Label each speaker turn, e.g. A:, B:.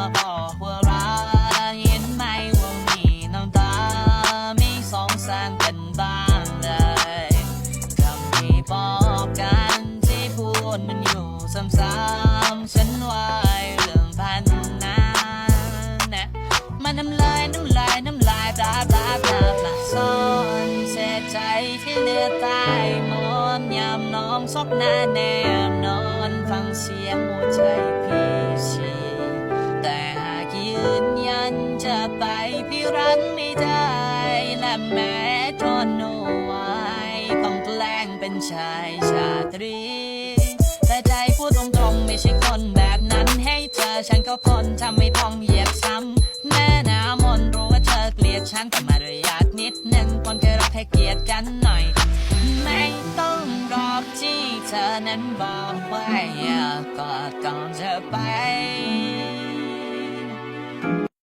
A: มาบอว่ารัเห็นไหมว่ามีน้ำตา มีสองแสนเป็นบ้างเลยคำที่อกกันที่พูดมันอยู่ซ้ำๆฉันว่าเรื่องพันนั้นนะมันน้ำลายน้ำลายน้ำลายปาปาปาซ่อนเสียใจที่เลือตายมอนยามน้องซอกหน้าแนม ไปพี่รันไม่ได้และแม้ทนเอาไว้ต้องแกล้งเป็นชายชาตรี แต่ใจพูดตรงๆไม่ใช่คนแบบนั้นให้เธอฉันก็คนทำไม่ต้องเหยียดซ้ำแม่นามนรู้ว่าเธอเกลียดฉันแต่มารยาทนิดหนึ่งคนเคยรักให้เกียรติกันหน่อย ไม่ต้องรอที่เธอนั้นบอกว่าอย่ากอดก่อนจะไป